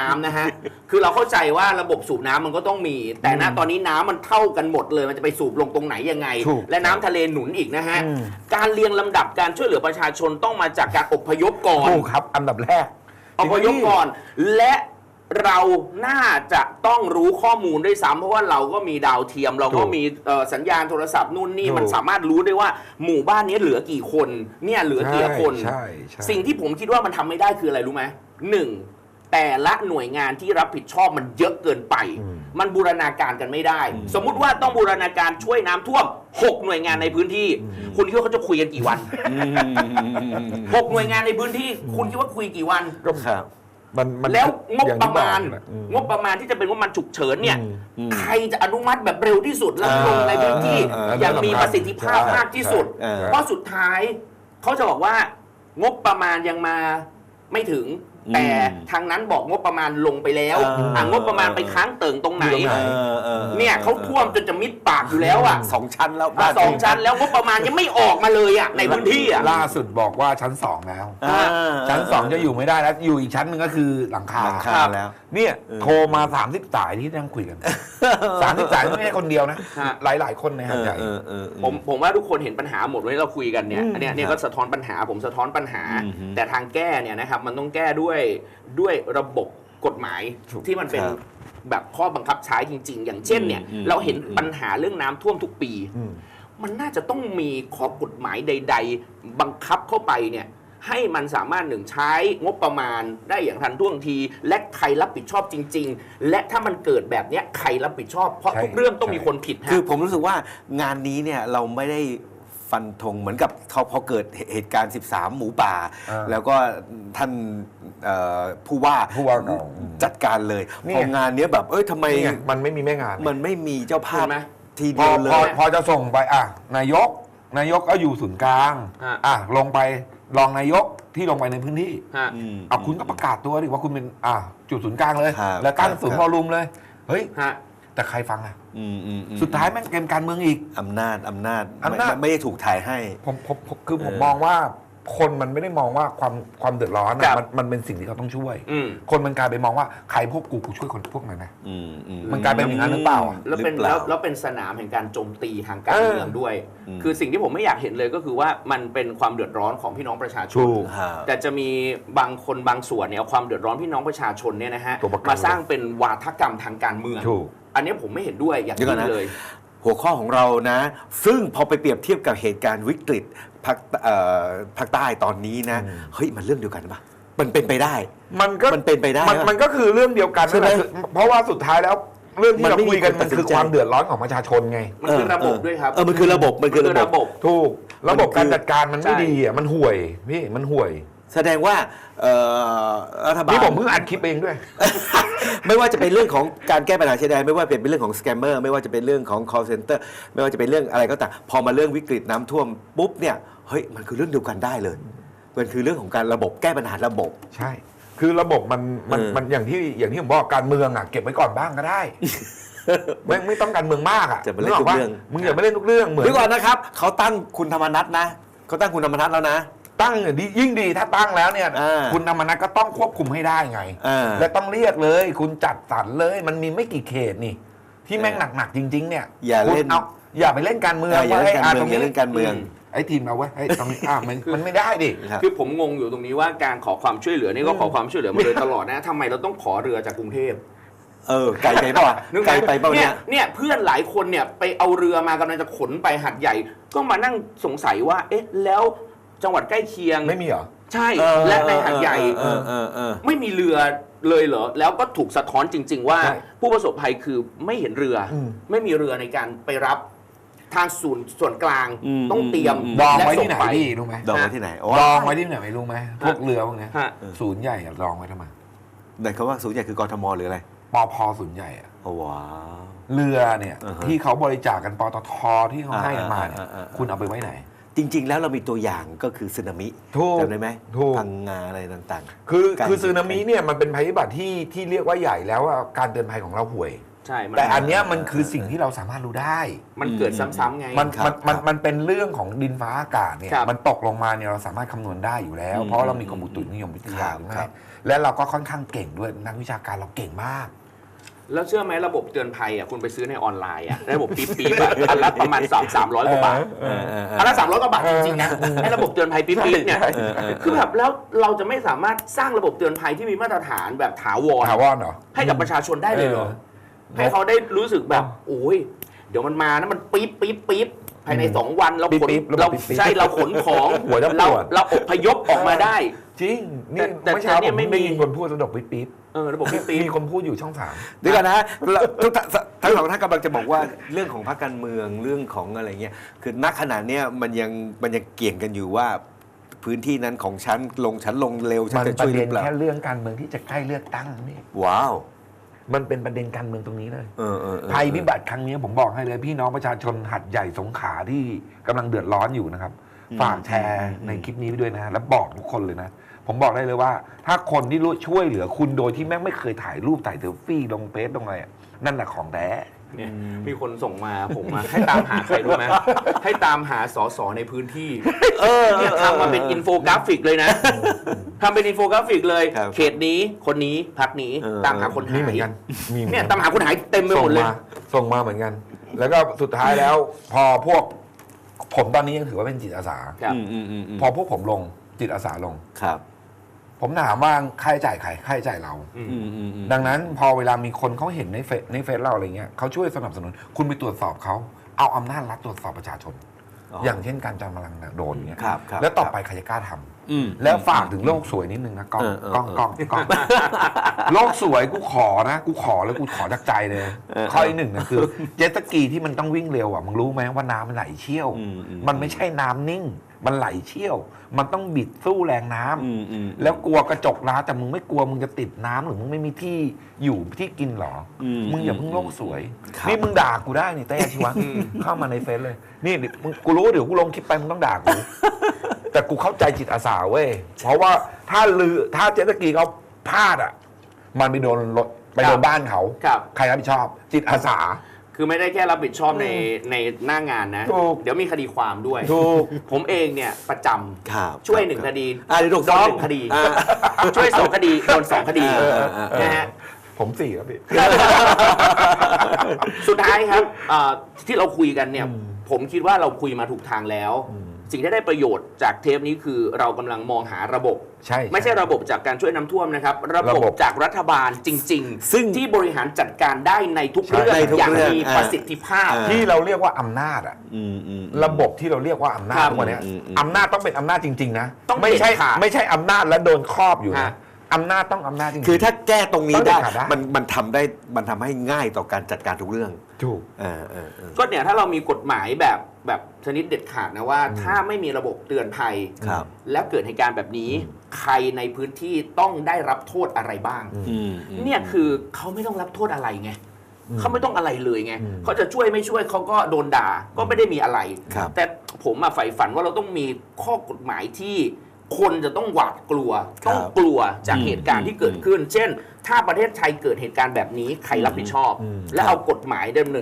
น้ำนะฮะ คือเราเข้าใจว่าระบบสูบน้ำมันก็ต้องมี แต่ณตอนนี้น้ำมันเท่ากันหมดเลย มันจะไปสูบลงตรงไหนยังไง ถูกและน้ำทะเลหนุนอีกนะฮะ อืม การเรียงลำดับการช่วยเหลือประชาชนต้องมาจากการอพยพก่อน ถูกครับ อันดับแรก อพยพก่อน และเราน่าจะต้องรู้ข้อมูลด้วยซ้ำเพราะว่าเราก็มีดาวเทียม เราก็ถูกมีเอ่อสัญญาณโทรศัพท์นู่นนี่ ถูก มันสามารถรู้ได้ว่าหมู่บ้านนี้เหลือกี่คน เนี่ยเหลือกี่คน ใช่ใช่สิ่งที่ผมคิดว่ามันทำไม่ได้คืออะไรรู้ไหมหนึ่ง แต่ละหน่วยงานที่รับผิดชอบมันเยอะเกินไปอืมมันบูรณาการกันไม่ได้ สมมุติว่าต้องบูรณาการช่วยน้ำท่วมหกหน่วยงานในพื้นที่ คุณคิดว่าเขาจะคุยกันกี่วันหกหน่วยงานในพื้นที่ คุณคิดว่าคุยกี่วัน ก็ครับ มันมันแล้วงบอย่ประที่บอกมาณน่ะอืม งบประมาณที่จะเป็นงบประมาณฉุกเฉินเนี่ย อืมอืมใครจะอนุมัติแบบเร็วที่สุดแล้วลงในพื้นที่เออเอออย่างมีประสิทธิภาพใช่มากที่สุดเออเพราะสุดท้ายเขาจะบอกว่างบประมาณยังมาไม่ถึงอืม แต่ทางนั้นบอกงบประมาณลงไปแล้วเอออะงบประมาณไปค้างเติ่งตรงไหนอยู่ตรงไหนออออเนี่ยเขาท่วมจนจะมิดปากอยู่แล้วอะสองชั้นแล้วอะสองชั้นแล้วงบประมาณยังไม่ออกมาเลยอะในพื้นที่อะล่าสุดบอกว่าชั้นสองแล้วอ่าชั้นสองจะอยู่ไม่ได้แล้วอยู่อีกชั้นหนึ่งก็คือหลังคาหลังคาแล้ว เนี่ยเออโทรมาสามสิบสายที่นั่งคุยกันสามสิบสายไม่ใช่คนเดียวนะฮะหลายๆคนในเอหาดอใหญ่เออเออผมผมว่าทุกคนเห็นปัญหาหมดวันนี้เราคุยกันเนี่ยอืมอันเนี้ยเนี่ยครับก็สะท้อนปัญหาผมสะท้อนปัญหาอือฮึแต่ทางแก้เนี่ยนะครับมันต้องแก้ด้วยด้วยระบบกฎหมายถูกที่มันเป็นครับแบบข้อบังคับใช้จริง ๆ อย่างเช่นเนี่ยอืมเราเห็นอืมปัญหาเรื่องน้ำท่วมทุกปีอืมมันน่าจะต้องมีข้อกฎหมายใด ๆ บังคับเข้าไปเนี่ยให้มันสามารถหนึ่งใช้งบประมาณได้อย่างทันท่วงที และใครรับผิดชอบจริง ๆ และถ้ามันเกิดแบบเนี้ยใครรับผิดชอบ เพราะใช่ทุกเรื่องต้องใช่มีคนผิดฮะคือผมรู้สึกว่างานนี้เนี่ยเราไม่ได้ ฟันธงเหมือนกับเขาพอเกิดเหตุการณ์ 13 หมูป่าอ่าแล้วก็ท่านเอ่อผู้ว่าผู้ว่าเก่าจัดการเลยนี่พอไงงานเนี้ยแบบเอ้ยทำไมนี่ไงมันไม่มีแม่งาน มันไม่มีเจ้าภาพเห็นไหมทีพเดีอยวเลพอยพอจะส่งไปอะนายกนายกก็อยู่ศูนย์กลางฮะอะลงไปรองนายกที่ลงไปในพื้นที่ฮะอืมเอาคุณก็ประกาศตัวดิว่าคุณเป็นอะจุดศูนย์กลางเลยครับแล้วตั้งครับศูนย์ครับวอลลุ่มเลย เฮ้ยฮะ แต่ใครฟังอะอืมอืมอืมสุดท้ายแม่งเกมการเมืองอีก อำนาจอำนาจอำนาจ ไม่ไม่ได้ถูกถ่ายให้ ผมผมผมคือผมเออมองว่าคนมันไม่ได้มองว่าความความเดือดร้อนครัอะบ มันมันเป็นสิ่งที่เขาต้องช่วย อืมคนมันกลายไปมองว่าใครพวกกูกูช่วยคนพวกนั้นนะ อืมอืมันกลายเป็นอย่างนั้นหรือเปล่าแล้วเป็นหรือแล้วปาแล้วเป็นสนามแห่งการโจมตีทางการเออ เมืองด้วย อืม คือสิ่งที่ผมไม่อยากเห็นเลยก็คือว่ามันเป็นความเดือดร้อนของพี่น้องประชาชนถูกฮะ แต่จะมีบางคนบางส่วนเนี่ยเอาความเดือดร้อนพี่น้องประชาชนเนี่ยนะฮะตัวประกัน มาสร้างเป็นวาทกรรมทางการเมือง ถูก อันนี้ผมไม่เห็นด้วยอย่างเดี๋ยวก่อนยิ่งนะเลย หัวข้อของเรานะ ซึ่งพอไปเปรียบเทียบกับเหตุการณ์วิกฤตภาคเอ่อภาคใต้ตอนนี้นะอืมเฮ้ย มันเรื่องเดียวกันปะมันเป็นไปได้ มันก็มันเป็นไปได้มันปะมันก็คือเรื่องเดียวกันใช่ไหม นั่นแหละคือเพราะว่าสุดท้ายแล้วเรื่องที่มันเราไม่มีคุยกันคนตัมัดนสินคือใจ ความเดือดร้อนของประชาชนไง มันคือระบบด้วยครับ เออมันคือระบบมันคือระบบระบบถูก ระบบมันคือการจัดการมันไม่ใช่ ดีอะมันห่วยพี่มันห่วย แสดงว่าเอ่อรัฐบาล นี่ผมเพิ่งอัดคลิปเองด้วย ไม่ว่าจะเป็นเรื่องของการแก้ปัญหาชายแดนไม่ว่าจะเป็นเรื่องของสแกมเมอร์ไม่ว่าจะเป็นเรื่องของ call center ไม่ว่าจะเป็นเรื่องอะไรก็ตามพอมาเรื่องวิกฤตน้ำท่วมปุ๊บเนี่ยเฮ้ยมันคือเรื่องเดียวกันได้เลยมันคือเรื่องของการระบบแก้ปัญหาระบบ ใช่ คือระบบมันมันเออ มันอย่างที่อย่างที่ผมบอกการเมืองอะเก็บไว้ก่อนบ้างก็ได้ ไม่ไม่ต้องการเมืองมากอะจะมาเล่นทุกกปะเรื่อง มึงอย่ามาเล่นทุกเรื่องเหมือน เดี๋ยวก่อนนะครับเขาตั้งคุณธรรมนัทนะเขาตั้งคุณธรรมนัทแล้วนะ ตั้งเนี่ยดียิ่งดีถ้าตั้งแล้วเนี่ย อ่าคุณธรรมนัฐก็ต้องควบคุมให้ได้ไง อ่า และต้องเรียกเลย คุณจัดสรรเลย มันมีไม่กี่เขตนี่ ที่แม่งหนักๆจริง ๆ เนี่ยอย่าเล่นคุณอย่าไปเล่นการเมืองอ่าอย่าเล่นการเมืองว้อย่าเล่นการเมือง ไอ้ทีมเราเว้ยไอ้ตรงนี้อ่ามันมันไม่ได้ดิ ครับ คือผมงงอยู่ตรงนี้ว่าการขอความช่วยเหลือนี่ก็ขอความช่วยเหลือมาโดยตลอดนะทำไมเราต้องขอเรือจากกรุงเทพเออไกลไปเปล่าวะนึกหมไกลไปเปล่าเนี่เนี่ยยเนี่ยเพื่อนหลายคนเนี่ยไปเอาเรือมากำลังจะขนไปหัดใหญ่ ก็มานั่งสงสัยว่า เอ๊ะแล้ว จังหวัดใกล้เคียง ไม่มีเหรอ ใช่เออและในหัดใหญ่ เออเออเออ ไม่มีเรือเลยเหรอ แล้วก็ถูกสะท้อนจริง ๆ ว่า ใช่ผู้ประสบภัยคือไม่เห็นเรืออมไม่มีเรือในการไปรับทางศูนย์ส่วนกลางอืมต้องเตรียมอืม ดองและไว้ส่ที่ไหนปพี่รู้ไหมดองไว้ที่ไหนอ๋อดองไว้ที่ไหนไม่รู้ไหมพวกเรือพวกเนี้ยฮะ ศูนย์ใหญ่อะดองไว้ทำไมไหนเขาว่าศูนย์ใหญ่คือกรทมหรืออะไรปพศูนย์ใหญ่อะโอ้ว้าว เรือเนี่ย อ่าฮะที่เขาบริจาคกันปตทที่เขาให้กันมาเนี่ยอ่าอ่าอ่าอ่าคุณเอาไปไว้ไหน จริง ๆ แล้วเรามีตัวอย่างก็คือสึนามิถูกจำได้ไหมถูก พังงาอะไรต่าง คือไกลคือซึนามิเนี่ยมันเป็นภัยพิบัติที่ที่เรียกว่าใหญ่แล้วอะการเตือนภัยของเราห่วยๆใช่มันแต่อันเนี้ยมันคือสิ่งที่เราสามารถรู้ได้ มันเกิดซ้ำๆไง มันครับมันมันครับมันเป็นเรื่องของดินฟ้าอากาศเนี่ยครับมันตกลงมาเนี่ยเราสามารถคำนวณได้อยู่แล้ว อืม เพราะเรามีกรมอุตุนิยมวิทยาครับถูกไหมครับ และเราก็ค่อนข้างเก่งด้วยนักวิชาการเราเก่งมาก แล้วเชื่อไหมระบบเตือนภัยอะคุณไปซื้อในออนไลน์อะระบบปี๊บปี๊บอะอันละประมาณสามสามร้อยกว่าบาทเออเออเอออันละสามร้อยกว่าบาทจริงๆนะให้ระบบเตือนภัยปี๊บปี๊บเนี่ยใช่เออเออ คือแบบแล้วเราจะไม่สามารถสร้างระบบเตือนภัยที่มีมาตรฐานแบบถาวร ถาวรเหรอ ให้กับประชาชนได้เลยเหรอเออให้เขาได้รู้สึกแบบ โอ้ย เดี๋ยวมันมานะมันปี๊บปี๊บปี๊บภายในสองวันเราขนปี๊บปี๊บเราระบบปี๊บปี๊บใช่เราขนของ หัวจะปเราวดเราอพยพออกมาได้ จริงนี่แต่เมื่อเช้าแต่เนี่ผยมไม่ไม่มีได้ยินคนพูดสะดกปิ๊บปิ๊บเออระบบปี๊บปี๊บมีคนพูดอยู่ช่องสาม เดี๋ยวก่อนนะเราทุกท่านทั้งสองท่านกำลังจะบอกว่าเรื่องของพรรคการเมืองเรื่องของอะไรเงี้ยคือณขณะเนี้ยมันยังมันยังเกี่ยงกันอยู่ว่า พื้นที่นั้นของฉันลงฉันลงเร็วฉันมันจะปช่วยระหเด็รืนอเปล่าแค่เรื่องการเมืองที่จะใกล้เลือกตั้งนี่ว้าวมันเป็นประเด็นการเมืองตรงนี้เลย เออเออเออภัยพิบัติครั้งนี้ผมบอกให้เลย พี่น้องประชาชนหัดใหญ่สงขลาที่กำลังเดือดร้อนอยู่นะครับ ฝากแชร์ในคลิปนี้ไปด้วยนะแล้วบอกทุกคนเลยนะ ผมบอกได้เลยว่า ถ้าคนที่รู้ช่วยเหลือคุณโดยที่แม่งไม่เคยถ่ายรูปถ่ายเซลฟี่ลงเฟซลงอะไรอะนั่นแหละของแท้ เนี่ยมีคนส่งมาผมมาให้ตามหาใครรู้ไหมให้ตามหาสสในพื้นที่เออเนี่ยทำมาเป็นอินโฟกราฟิกเลยนะทำเป็นอินโฟกราฟิกเลย ครับเขตนี้คนนี้พักนี้เออ ตามหาคนหานี่เหมือนยกันมีหมือเนี่ยกัตามหาคนหายเต็มไปหส่มงดเลยมาส่งมาเหมือนกัน แล้วก็สุดท้ายแล้ว พอพวก ผมตอนนี้ยังถือว่าเป็นจิตอาสา ครับ อืมอืมอืมอืมพอพวกผมลงจิตอาสาลง ครับ ผมถามว่าค่าใช้จ่ายใครค่าใช้จ่ายเราอืมอืมอืมอืมดังนั้นพอเวลามีคนเขาเห็นในเฟซในเฟซเราอะไรเงี้ยเขาช่วยสนับสนุน คุณไปตรวจสอบเขาเอาอำนาจรัฐตรวจสอบประชาชน อย่างเช่นการจอมพลังโดนเงี้ยครับครับแล้วต่อไปใครจะกล้าทำอืม แล้วฝากถึงโลกสวยนิดนึงนะกล้องเออเออกล้องกล้องกล้องโลกสวยกูขอนะ กูขอแล้วกูขอจากใจเลยเออข้อที่หนึ่งนะคือ เจ็ตสกีที่มันต้องวิ่งเร็วอะมึงรู้ไหมว่าน้ำมันไหลเชี่ยว อืมอืม มันไม่ใช่น้ำนิ่ง มันไหลเชี่ยว มันต้องบิดสู้แรงน้ำอืมอืมแล้วกลัวกระจกร้าวแต่มึงไม่กลัวมึงจะติดน้ำหรือมึงไม่มีที่อยู่ที่กินหรออมมึงอย่าเพิ่งโลกสวยครับนี่มึงด่ากูได้นี่เต้อาชีวะเข้ามาในเฟซเลย นี่มึงกูรู้เดี๋ยวกูลงคลิปไปมึงต้องด่ากู แต่กูเข้าใจจิตอาสาเว้ย เพราะว่าถ้าลือถ้าเจ็ตสกีเขาพลาดอะ มันไปโดนรถไปโดครันบบ้านเขาครับใครรับผิดชอบ จิตอาสา คือไม่ได้แค่รับผิดชอบในในหน้างานนะ ถูก เดี๋ยวมีคดีความด้วย ถูก ผมเองเนี่ยประจำครับช่วยหนึ่งคดีอ่าเดี๋ยวถูกโดต้นองหนึ่งคดี อ่า ช่วยสองคดีโดนสองคดีเออเออเออ นะฮะ ผมสี่ครับพี่ สุดท้ายครับเอ่อที่เราคุยกันเนี่ย ผมคิดว่าเราคุยมาถูกทางแล้ว สิ่งที่ได้ประโยชน์จากเทปนี้คือเรากำลังมองหาระบบ ใช่ ไม่ใช่ระบบจากการช่วยน้ำท่วมนะครับ ระระบบบบจากรัฐบาลจริงซึ่งที่บริหารจัดการได้ในทุกใช่เรื่องในทุกอย่างเรื่องมีอ่า ประสิทธิภาพอ่าที่เราเรียกว่าอำนาจอะอืมอืม ระบบที่เราเรียกว่าอำนาจครับทุกวันเนี้ยอืมอืม อำนาจต้องเป็นอำนาจจริงๆนะต้องไม่ใช่เด็ดขาดไม่ใช่อำนาจแล้วโดนครอบอยู่ฮะนะ อำนาจต้องอำนาจจริงๆ คือถ้าแก้ตรงนี้ต้องเด็ได้ดขาดได้ มันมันทำได้มันทำให้ง่ายต่อการจัดการทุกเรื่องถูก เออเออเออ ก็เนี่ยถ้าเรามีกฎหมายแบบแบบชนิดเด็ดขาดนะว่า ถ้าไม่มีระบบเตือนภัย ครับ แล้วเกิดเหตุการณ์แบบนี้ ใครในพื้นที่ต้องได้รับโทษอะไรบ้าง อืมอืมอืมเนี่ยคือเขาไม่ต้องรับโทษอะไรไงอืมเขาไม่ต้องอะไรเลยไงอืม เขาจะช่วยไม่ช่วยเขาก็โดนด่าก็ไม่ได้มีอะไร ครับ แต่ผมมาใฝ่ฝันว่าเราต้องมีข้อกฎหมายที่ คนจะต้องหวาดกลัวครับต้องกลัวจากอืมเหตุการณ์ที่เกิดขึ้น เช่น ถ้าประเทศไทยเกิดเหตุการณ์แบบนี้ใครรับผิดชอบอืมและเอากฎหมายดำเนิน